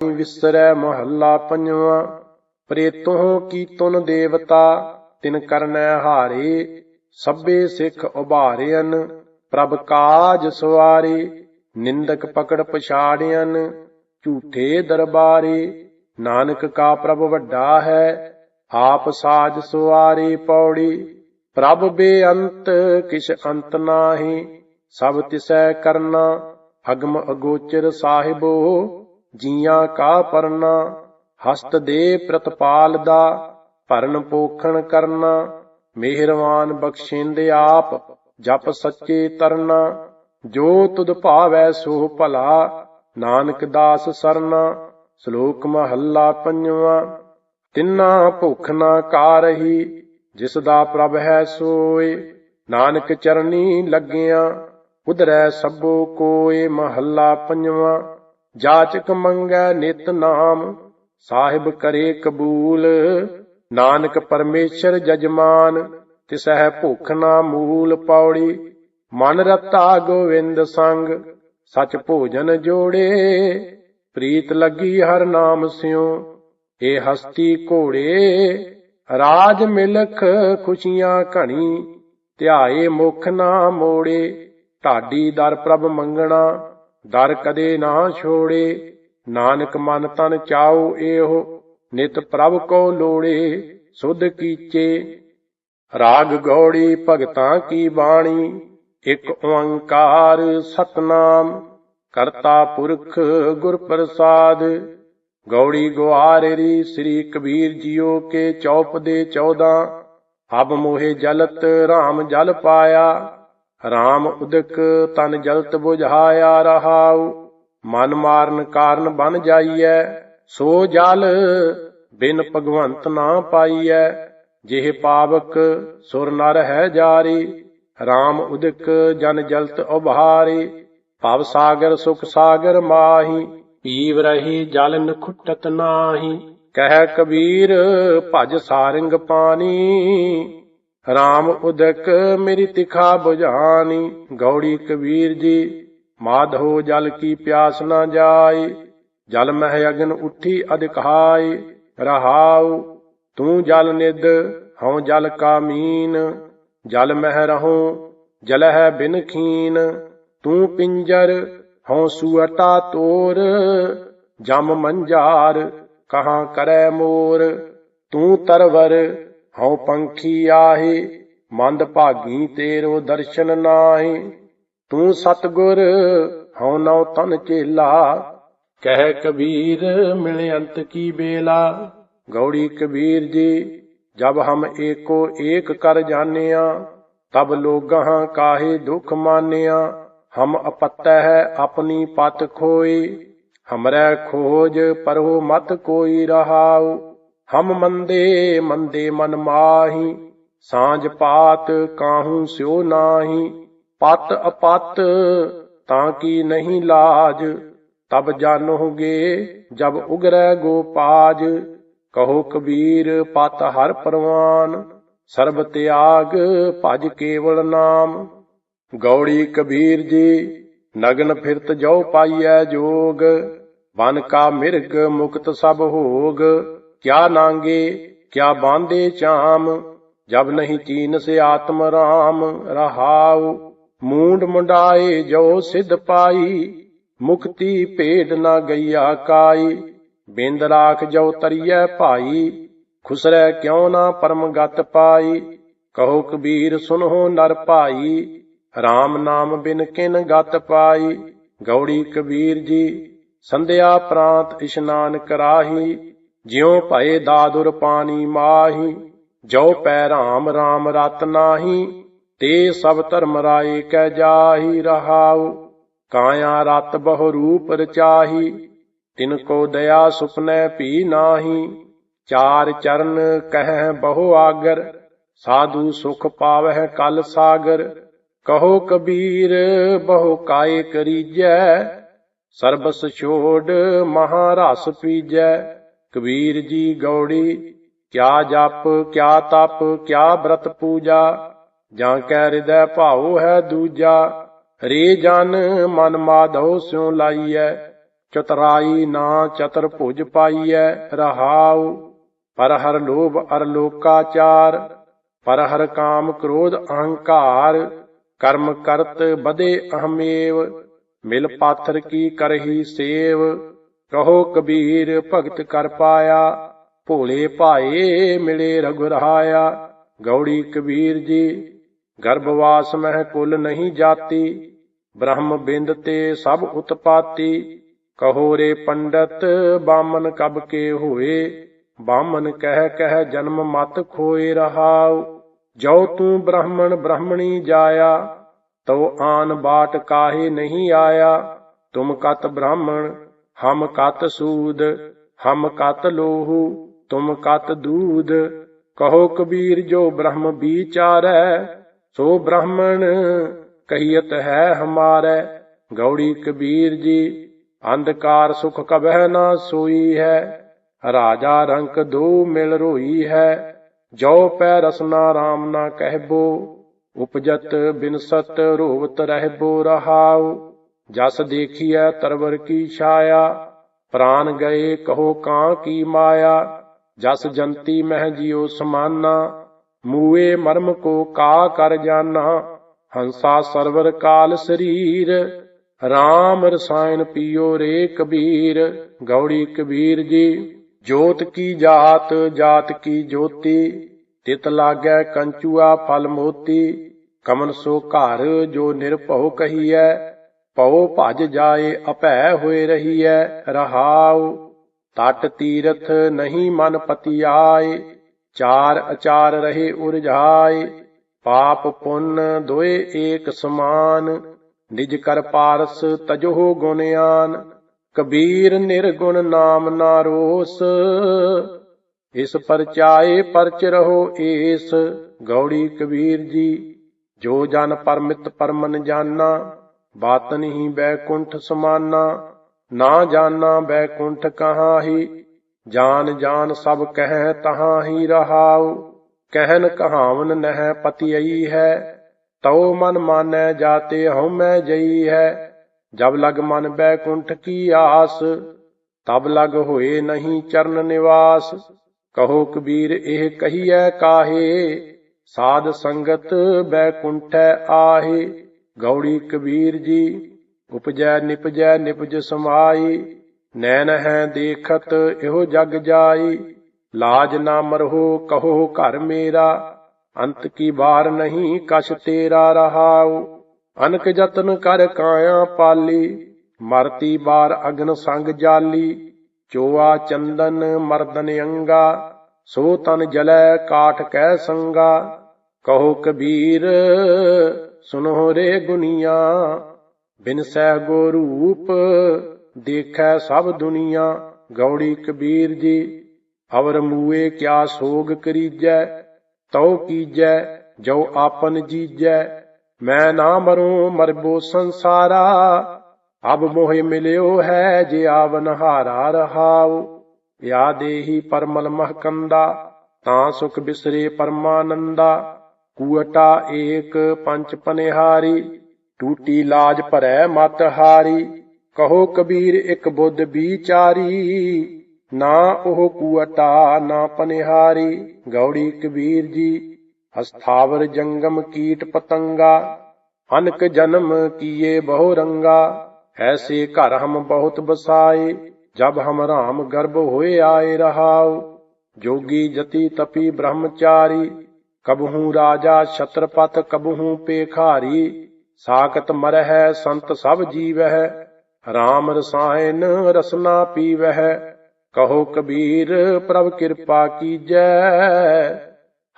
ਵਿਸਰੈ ਮਹੱਲਾ ਪੰਜਵਾਂ। ਪ੍ਰੇਤੋਂ ਕੀ ਤੁਨ ਦੇਵਤਾ, ਤਿਨ ਕਰਨੈ ਹਾਰੇ, ਸਭੇ ਸਿੱਖ ਉਭਾਰਿਅਨ, ਪ੍ਰਭ ਕਾਜ ਸਵਾਰੇ, ਨਿੰਦਕ ਪਕੜ ਪਛਾੜਿਅਨ ਝੂਠੇ ਦਰਬਾਰੇ, ਨਾਨਕ ਕਾ ਪ੍ਰਭ ਵੱਡਾ ਹੈ, ਆਪ ਸਾਜ ਸਵਾਰੇ ਪੌੜੀ, ਪ੍ਰਭ ਬੇਅੰਤ ਕਿਛ ਅੰਤ ਨਾਹੀ, ਸਭ ਤਿਸੈ ਕਰਨਾ, ਅਗਮ ਅਗੋਚਰ ਸਾਹਿਬੋ ਜੀਆਂ ਕਾ ਪਰਨਾ, ਹਸਤ ਦੇ ਪ੍ਰਤਪਾਲ ਦਾ, ਭਰਨ ਪੋਖਣ ਕਰਨਾ, ਮਿਹਰਵਾਨ ਬਖਸ਼ਿੰਦੇ ਆਪ, ਜਪ ਸੱਚੇ ਤਰਨਾ, ਜੋ ਤੁਧ ਭਾਵੈ ਸੋ ਭਲਾ, ਨਾਨਕ ਦਾਸ ਸਰਨਾ, ਸ਼ਲੋਕ ਮਹੱਲਾ ਪੰਜਵਾਂ, ਤਿੰਨਾ ਭੁੱਖ ਨਾ ਕਾਰਹੀ ਜਿਸ ਦਾ ਪ੍ਰਭ ਹੈ ਸੋਏ, ਨਾਨਕ ਚਰਨੀ ਲੱਗਿਆ, ਉਧਰੈ ਸਭੋ ਕੋਏ ਮਹੱਲਾ ਪੰਜਵਾਂ। ਜਾਚਕ ਮੰਗੈ ਨਿਤ ਨਾਮ, ਸਾਹਿਬ ਕਰੇ ਕਬੂਲ। ਨਾਨਕ ਪਰਮੇਸ਼ਰ ਜਜਮਾਨ, ਤਿਸਹਿ ਭੁੱਖ ਨਾ ਮੂਲ ਪੌੜੀ। ਮਨ ਰਤਾ ਗੋਵਿੰਦ ਸੰਗ, ਸਚ ਭੋਜਨ ਜੋੜੇ। ਪ੍ਰੀਤ ਲੱਗੀ ਹਰ ਨਾਮ ਸਿਉ ਏ ਹਸਤੀ ਘੋੜੇ। ਰਾਜ ਮਿਲਖ ਖੁਸ਼ੀਆਂ ਘਣੀ, ਧਿਆਏ ਮੁਖ ਨਾ ਮੋੜੇ। ਢਾਡੀ ਦਰ ਪ੍ਰਭ ਮੰਗਣਾ ਦਰ ਕਦੇ ਨਾ ਛੋੜੇ, ਨਾਨਕ ਮਨ ਤਨ ਚਾਉ ਏਹੋ ਨਿਤ ਪ੍ਰਭ ਕੋ ਲੋੜੇ, ਸੁਧ ਕੀਚੇ। ਰਾਗ ਗੌੜੀ ਭਗਤਾਂ ਕੀ ਬਾਣੀ, ਇਕ ਓੰਕਾਰ ਸਤਨਾਮ, ਕਰਤਾ ਪੁਰਖ ਗੁਰ ਪ੍ਰਸਾਦ। ਗੌੜੀ ਗੁਆਰੇਰੀ ਸ੍ਰੀ ਕਬੀਰ ਜੀਓ ਕੇ ਚੌਪ ਦੇ 14 ਹਬ ਮੋਹੇ ਜਲਤ RAM ਜਲ ਪਾਇਆ। RAM ਉਦਕ ਤਨ ਜਲਤ ਬੁਝਾਇਆ ਰਹਾਉ, ਮਨ ਮਾਰਨ ਕਾਰਨ ਬਨ ਜਾਈਐ, ਸੋ ਜਲ ਬਿਨ ਭਗਵੰਤ ਨਾ ਪਾਈਐ, ਜਿਹ ਪਾਵਕ ਸੁਰ ਨਰ ਹੈ ਜਾਰੀ RAM ਉਦਕ ਜਨ ਜਲਤ ਉਭਾਰੀ, ਭਵ ਸਾਗਰ ਸੁਖ ਸਾਗਰ ਮਾਹੀ, ਪੀਵ ਰਹੀ ਜਲ ਨਖੁੱਟਤ ਨਾਹੀ, ਕਹਿ ਕਬੀਰ ਭਜ ਸਾਰੰਗ ਪਾਣੀ ਰਾਮ ਉਦਕ ਮੇਰੀ ਤਿਖਾ ਬੁਝਾਨੀ, ਗੌੜੀ ਕਬੀਰ ਜੀ, ਮਾਧੋ ਜਲ ਕੀ ਪਿਆਸ ਨਾ ਜਾਈ, ਜਲ ਮਹਿ ਅਗਨ ਉੱਠੀ ਅਧਿਕਾਈ, ਰਹਾਉ, ਤੂੰ ਜਲ ਨਿਦ ਹਉ ਜਲ ਕਾਮੀਨ, ਜਲ ਮਹਿ ਰਹੋ ਜਲ ਹੈ ਬਿਨ ਖੀਨ, ਤੂੰ ਪਿੰਜਰ, ਹਉ ਸੁਅਟਾ ਤੋਰ, ਜਮ ਮੰਜਾਰ ਕਹਾ ਕਰੈ ਮੋਰ, ਤੂੰ ਤਰਵਰ ਹਉ ਪੰਖੀ ਆਹੇ, ਮੰਦ ਭਾਗੀ ਤੇਰੋ ਦਰਸ਼ਨ ਨਾਹੀ। ਤੂੰ ਸਤਗੁਰ, ਹਉ ਨਉ ਤਨ ਚੇਲਾ। ਕਹਿ ਕਬੀਰ, ਮਿਲ ਅੰਤ ਕੀ ਬੇਲਾ। ਗੌੜੀ ਕਬੀਰ ਜੀ, ਜਬ ਹਮ ਏਕੋ ਏਕ ਕਰ ਜਾਣਿਆ, ਤਬ ਲੋਗਾਂ ਕਾਹੇ ਦੁਖ ਮਾਨਿਆ। ਹਮ ਅਪਤੈ ਹੈ ਆਪਣੀ ਪਤ ਖੋਈ ਹਮਰੈ ਖੋਜ ਪਰੋ ਮਤ ਕੋਈ ਰਹਾਉ। ਹਮ ਮੰਦੇ ਮੰਦੇ ਮਨ ਮਾਹੀ, ਸਾਂਝ ਪਾਤ ਕਾਹੂ ਸਿਓ ਨਾਹੀ, ਪਤ ਅਪਤ ਤਾਂ ਕੀ ਨਹੀਂ ਲਾਜ, ਤਬ ਜਾਣੋਗੇ ਜਬ ਉਗਰੈ ਗੋਪਾਜ, ਕਹੋ ਕਬੀਰ ਪਤ ਹਰ ਪਰਵਾਨ, ਸਰਬ ਤਿਆਗ ਭਜ ਕੇਵਲ ਨਾਮ। ਗੌੜੀ ਕਬੀਰ ਜੀ, ਨਗਨ ਫਿਰਤ ਜੋ ਪਾਈਐ ਜੋਗ, ਵਨ ਕਾ ਮਿਰਗ ਮੁਕਤ ਸਭ ਹੋਗ। ਕਿਆ ਨਾਂਗੇ, ਕਿਆ ਬਾਂਦੇ ਚਾਮ, ਜਬ ਨਹੀਂ ਚੀਨ ਸੇ ਆਤਮ ਰਾਮ, ਰਹਾਉ, ਮੂੰਡ ਮੁੰਡਾਏ ਜੋ ਸਿਧ ਪਾਈ, ਮੁਕਤੀ ਭੇਡ ਨਾ ਗਈਆ ਕਾਈ, ਬਿੰਦ ਰਾਖ ਜੋ ਤਰੀਐ ਭਾਈ, ਖੁਸਰੈ ਕਿਉ ਨਾ ਪਰਮ ਗਤ ਪਾਈ, ਕਹੋ ਕਬੀਰ ਸੁਨੋ ਨਰ ਭਾਈ RAM ਨਾਮ ਬਿਨ ਕਿਨ ਗਤ ਪਾਈ, ਗੌੜੀ ਕਬੀਰ ਜੀ, ਸੰਧਿਆ ਪ੍ਰਾਂਤ ਇਸ਼ਨਾਨ ਕਰਾਹੀ ਜਿਉ ਭਏ ਦਾਦੁਰ ਪਾਣੀ ਮਾਹੀ ਜੋ ਪੈ ਰਾਮ ਰਾਮ ਰਤ ਨਾਹੀ, ਤੇ ਸਭ ਧਰਮ ਰਾਏ ਕੈ ਜਾਹੀ ਰਹਾਉ, ਕਾਇਆ ਰਤ ਬਹੁ ਰੂਪ ਰਚਾਹੀ, ਤਿਨ ਕੋ ਦਇਆ ਸੁਪਨੈ ਭੀ ਨਾਹੀ, ਚਾਰ ਚਰਨ ਕਹਿ ਬਹੁ ਆਗਰ, ਸਾਧੂ ਸੁਖ ਪਾਵਹਿ ਕਲ ਸਾਗਰ, ਕਹੋ ਕਬੀਰ ਬਹੁ ਕਾਏ ਕਰੀਜੈ, ਸਰਬਸ ਛੋੜ ਮਹਾ ਰਸ ਪੀਜੈ ਕਬੀਰ ਜੀ ਗੌੜੀ, ਕਿਆ ਜਪ, ਕਿਆ ਤਪ, ਕਿਆ ਬ੍ਰਤ ਪੂਜਾ, ਜਾਂ ਕੈ ਹਿਰਦੈ ਭਾਉ ਹੈ ਦੂਜਾ ਰੇ ਜਨ ਮਨ ਮਾਧੋ ਸਿਉ ਲਾਈਐ, ਚਤਰਾਈ ਨਾ ਚਤਰ ਭੁਜ ਪਾਈਐ, ਰਹਾਉ, ਪਰ ਹਰ ਲੋਭ ਅਰ ਲੋਕਾਚਾਰ, ਪਰ ਹਰ ਕਾਮ ਕ੍ਰੋਧ ਅਹੰਕਾਰ, ਕਰਮ ਕਰਤ ਬਦੇ ਅਹਮੇਵ, ਮਿਲ ਪਾਥਰ ਕੀ ਕਰਹੀ ਸੇਵ ਕਹੋ ਕਬੀਰ, ਭਗਤ ਕਰ ਪਾਇਆ। ਭੋਲੇ ਭਾਏ ਮਿਲੇ ਰਘੁਰਾਇਆ ਗੌੜੀ ਕਬੀਰ ਜੀ, ਗਰਭਵਾਸ ਮਹਿ ਕੁਲ ਨਹੀਂ ਜਾਤੀ। ਬ੍ਰਹਮ ਬਿੰਦ ਤੇ ਸਭ ਉਤਪਾਤੀ। ਕਹੋ ਰੇ ਪੰਡਤ, ਬਾਮਨ ਕਬ ਕੇ ਹੋਏ। ਬਾਮਨ ਕਹਿ ਕਹਿ ਜਨਮ ਮਤ ਖੋਏ ਰਹਾਉ। ਜੋ ਤੂੰ ਬ੍ਰਾਹਮਣ ਬ੍ਰਾਹਮਣੀ ਜਾਇਆ ਤੋ ਆਨ ਬਾਟ ਕਾਹੇ ਨਹੀਂ ਆਇਆ। ਤੁਮ ਕਤ ਬ੍ਰਾਹਮਣ ਹਮ ਕਤ ਸੂਦ, ਹਮ ਕਤ ਲੋਹੂ, ਤੁਮ ਕਤ ਦੂਧ ਕਹੋ ਕਬੀਰ, ਜੋ ਬ੍ਰਹਮ ਵਿਚਾਰੈ, ਸੋ ਬ੍ਰਾਹਮਣ ਕਹੀਤ ਹੈ ਹਮਾਰੇ। ਗੌੜੀ ਕਬੀਰ ਜੀ, ਅੰਧਕਾਰ ਸੁਖ ਕਬਹਿ ਨਾ ਸੋਈ ਹੈ। ਰਾਜਾ ਰੰਕ ਦੋ ਮਿਲ ਰੋਈ ਹੈ। ਜੋ ਪੈ ਰਸਨਾ ਰਾਮ ਨਾ ਕਹਿਬੋ, ਉਪਜਤ ਬਿਨਸਤ ਰੋਵਤ ਰਹਿਬੋ ਰਹਾਉ। ਜਸ ਦੇਖੀਐ ਤਰਵਰ ਕੀ ਛਾਇਆ, ਪ੍ਰਾਨ ਗਏ ਕਹੋ ਕਾਂ ਕੀ ਮਾਇਆ, ਜਸ ਜੰਤੀ ਮਹਿ ਜਿਉ ਸਮਾਨਾ, ਮੂਏ ਮਰਮ ਕੋ ਕਾ ਕਰ ਜਾਨਾ, ਹੰਸਾ ਸਰਵਰ ਕਾਲ ਸਰੀਰ RAM ਰਸਾਇਣ ਪੀਓ ਰੇ ਕਬੀਰ, ਗੌੜੀ ਕਬੀਰ ਜੀ, ਜੋਤ ਕੀ ਜਾਤ ਜਾਤ ਕੀ ਜੋਤੀ, ਤਿਤ ਲਾਗੈ ਕੰਚੂਆ ਫਲ ਮੋਤੀ, ਕਮਨ ਸੋ ਘਰ ਜੋ ਨਿਰਭਉ ਕਹੀਐ ਪਉ ਭਜ ਜਾਏ, ਅਭੈ ਹੋਏ ਰਹੀਐ, ਰਹਾਉ। ਤਟ ਤੀਰਥ ਨਹੀਂ ਮਨ ਪਤੀ ਆਏ ਚਾਰ ਅਚਾਰ ਰਹੇ ਉਰਝਾਏ। ਪਾਪ ਪੁੰਨ ਦੋਏ ਏਕ ਸਮਾਨ, ਨਿਜ ਕਰ ਪਾਰਸ ਤਜੋ ਗੁਣਿਆਨ ਕਬੀਰ ਨਿਰਗੁਣ ਨਾਮ ਨਾ ਰੋਸ ਇਸ ਪਰਚਾਏ ਪਰਚ ਰਹੋ ਏਸ। ਗੌੜੀ ਕਬੀਰ ਜੀ, ਜੋ ਜਨ ਪਰਮਿਤ ਪਰਮਨ ਜਾਨਾ ਬਾਤ ਨਹੀਂ ਬੈਕੁੰਠ ਸਮਾਨਾ, ਨਾ ਜਾਣਾ ਬੈਕੁੰਠ ਕਹਾਂ ਹੀ ਜਾਨ ਜਾਨ ਸਭ ਕਹਿ ਤਹਾਂ ਹੀ ਰਹਾਉ, ਕਹਿਨ ਕਹਾਵਨ ਨਹਿ ਪਤੀਈ ਹੈ, ਤਉ ਮਨ ਮਾਨੈ ਜਾਤੇ ਹਉ ਮੈਂ ਜਈ ਹੈ, ਜਬ ਲਗ ਮਨ ਬੈਕੁੰਠ ਕੀ ਆਸ, ਤਬ ਲਗ ਹੋਏ ਨਹੀਂ ਚਰਨ ਨਿਵਾਸ, ਕਹੋ ਕਬੀਰ ਇਹ ਕਹੀਐ ਕਾਹੇ, ਸਾਧ ਸੰਗਤ ਬੈਕੁੰਠੈ ਆਹੇ। ਗੌੜੀ ਕਬੀਰ ਜੀ, ਉਪਜੈ ਨਿਪਜੈ ਨਿਪਜ ਸਮਾਈ, ਨੈਣ ਹੈ ਦੇਖਤ ਇਹੋ ਜਗ ਜਾਈ, ਲਾਜ ਨਾ ਮਰਹੋ ਕਹੋ ਘਰ ਮੇਰਾ, ਅੰਤ ਕੀ ਬਾਰ ਨਹੀਂ ਕਛ ਤੇਰਾ ਰਹਾਉ, ਅਨਕ ਜਤਨ ਕਰ ਕਾਇਆ ਪਾਲੀ, ਮਰਤੀ ਬਾਰ ਅਗਨ ਸੰਗ ਜਾਲੀ, ਚੋਆ ਚੰਦਨ ਮਰਦਨ ਅੰਗਾ, ਸੋ ਤਨ ਜਲੈ ਕਾਠ ਕਹਿ ਸੰਗਾ, ਕਹੋ ਕਬੀਰ ਸੁਨੋ ਰੇ ਗੁਨੀਆ ਬਿਨਸੈ ਗੋ ਰੂਪ ਦੇਖੈ ਸਭ ਦੁਨੀਆ, ਗੌੜੀ ਕਬੀਰ ਜੀ, ਅਵਰ ਮੂਏ ਕਿਆ ਸੋਗ ਕਰੀਜੈ, ਤਉ ਕੀਜੈ ਜੋ ਆਪਨ ਜੀਜੈ, ਮੈਂ ਨਾ ਮਰੂੰ ਮਰਬੋ ਸੰਸਾਰਾ, ਅਬ ਮੋਹਿ ਮਿਲਿਓ ਹੈ ਜੇ ਆਵਨ ਹਾਰਾ ਰਹਾਉ ਯਾ ਦੇਹੀ ਪਰਮਲ ਮਹਕੰਦਾ, ਤਾਂ ਸੁਖ ਬਿਸਰੇ ਪਰਮਾਨੰਦਾ ਕੂਟਾ ਏਕ ਪੰਚ ਪਨਿਹਾਰੀ, ਟੂਟੀ ਲਾਜ ਭਰੈ ਮਤ ਹਾਰੀ, ਕਹੋ ਕਬੀਰ ਇੱਕ ਬੁੱਧ ਵਿਚਾਰੀ ਨਾ ਉਹ ਕੂਟਾ ਨਾ ਪਨਿਹਾਰੀ, ਗੌੜੀ ਕਬੀਰ ਜੀ ਅਸਥਾਵਰ ਜੰਗਮ ਕੀਟ ਪਤੰਗਾ, ਅਨਕ ਜਨਮ ਕੀਏ ਬਹੁ ਰੰਗਾ, ਐਸੇ ਘਰ ਹਮ ਬਹੁਤ ਬਸਾਏ, ਜਬ ਹਮ ਰਾਮ ਗਰਭ ਹੋਏ ਆਏ ਰਹਾਉ, ਜੋਗੀ ਜਤੀ ਤਪੀ ਬ੍ਰਹਮਚਾਰੀ ਕਬਹੂ ਰਾਜਾ ਛਤਰਪਤ ਕਬਹੂ ਪੇਖਾਰੀ, ਸਾਖਤ ਮਰਹਿ ਸੰਤ ਸਭ ਜੀਵਹਿ RAM ਰਸਾਇਨ ਰਸਨਾ ਪੀਵਹਿ, ਕਹੋ ਕਬੀਰ ਪ੍ਰਭ ਕਿਰਪਾ ਕੀਜੈ,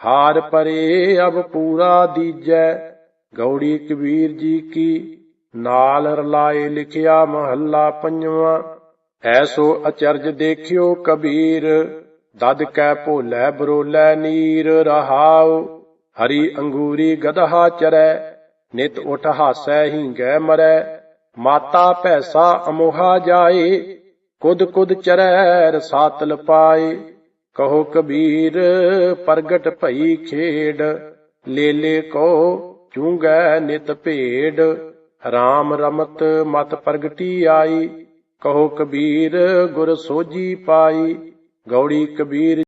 ਹਾਰ ਪਰੇ ਅਬ ਪੂਰਾ ਦੀਜੈ, ਗੌੜੀ ਕਬੀਰ ਜੀ ਕੀ ਨਾਲ ਰਲਾਏ ਲਿਖਿਆ ਮਹੱਲਾ ਪੰਜਵਾਂ ਐਸੋ ਅਚਰਜ ਦੇਖਿਓ ਕਬੀਰ। ਦਦ ਕੈ ਭੋਲੇ ਬਰੋਲੇ ਨੀਰ ਰਹਾਉ, ਹਰੀ ਅੰਗੂਰੀ ਗਦਹਾ ਚਰੈ, ਨਿਤ ਉਠ ਹਾਸੈ ਹੀਂਗੈ ਮਰੈ, ਮਾਤਾ ਭੈਸਾ ਅਮੋਹਾ ਜਾਏ, ਕੁਦ ਕੁਦ ਚਰੈ ਰਸਾਤਲ ਪਾਏ। ਕਹੋ ਕਬੀਰ, ਪ੍ਰਗਟ ਭਈ ਖੇਡ, ਲੇਲੇ ਕੋ ਚੂੰਗੈ ਨਿਤ ਭੇਡ RAM ਰਮਤ ਮਤ ਪ੍ਰਗਟੀ ਆਈ। ਕਹੋ ਕਬੀਰ, ਗੁਰ ਸੋਜੀ ਪਾਈ। ਗੌੜੀ ਕਬੀਰ